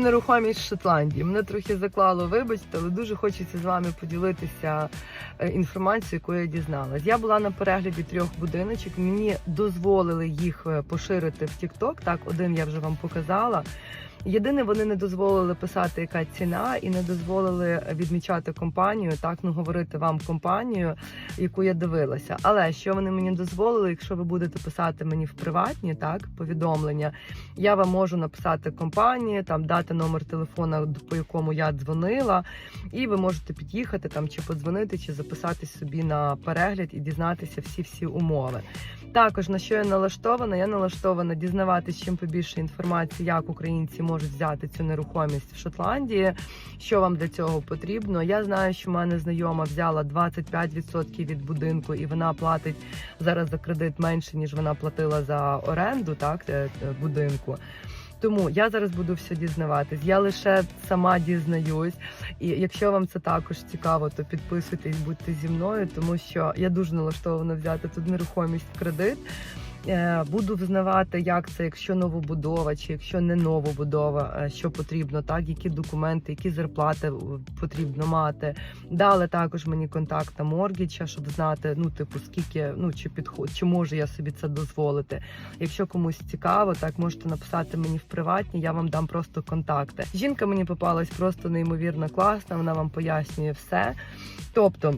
Нерухомість Шотландії. Мене трохи заклало, вибачте, але дуже хочеться з вами поділитися е, інформацією, яку я дізналась. Я була на перегляді трьох будиночок. Мені дозволили їх е, поширити в TikTok. Так, один я вже вам показала. Єдине, вони не дозволили писати, яка ціна, і не дозволили відмічати компанію, так ну говорити вам компанію, яку я дивилася. Але що вони мені дозволили, якщо ви будете писати мені в приватні так повідомлення, я вам можу написати компанії, там дати номер телефона, по якому я дзвонила, і ви можете під'їхати там чи подзвонити, чи записатись собі на перегляд і дізнатися всі всі умови. Також на що я налаштована? Я налаштована дізнаватися чим побільше інформації, як українці можуть взяти цю нерухомість в Шотландії. Що вам для цього потрібно? Я знаю, що в мене знайома взяла 25% від будинку, і вона платить зараз за кредит менше ніж вона платила за оренду, так е, е, будинку. Тому я зараз буду все дізнаватись. Я лише сама дізнаюсь. І якщо вам це також цікаво, то підписуйтесь, будьте зі мною, тому що я дуже налаштована взяти тут нерухомість в кредит. Е, Буду взнавати, як це, якщо новобудова, чи якщо не новобудова, е, що потрібно, так які документи, які зарплати е, потрібно мати. Дали також мені контакт на моргіча, щоб знати, ну типу, скільки ну чи підход, чи можу я собі це дозволити. Якщо комусь цікаво, так можете написати мені в приватні, я вам дам просто контакти. Жінка мені попалась просто неймовірно класна. Вона вам пояснює все. Тобто.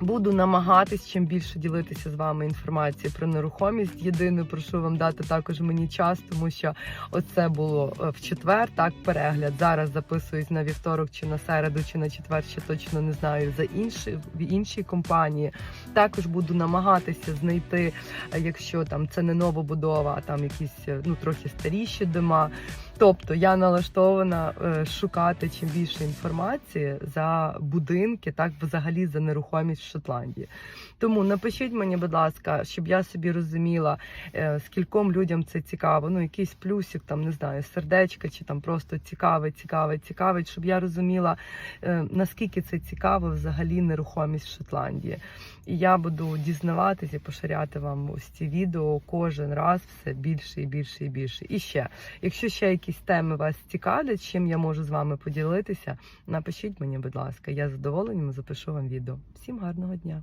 Буду намагатись чим більше ділитися з вами інформацією про нерухомість. Єдине, прошу вам дати також мені час, тому що оце було е, в четвер. Так, перегляд. Зараз записуюсь на вівторок, чи на середу, чи на четвер, ще точно не знаю за інші в іншій компанії. Також буду намагатися знайти, е, якщо там це не новобудова, а там якісь е, ну трохи старіші дома. Тобто я налаштована е, шукати чим більше інформації за будинки, так взагалі за нерухомість в Шотландії. Тому напишіть мені, будь ласка, щоб я собі розуміла, е, скільком людям це цікаво. Ну, якийсь плюсик, там не знаю, сердечко, чи там просто цікаве, цікаве, цікаве, щоб я розуміла, е, наскільки це цікаво взагалі нерухомість в Шотландії. І я буду дізнаватися і поширяти вам ось ці відео кожен раз все більше і більше і більше. І ще, якщо ще якісь теми вас цікавлять, чим я можу з вами поділитися, напишіть мені, будь ласка, я задоволенням запишу вам відео. Всім гарного дня!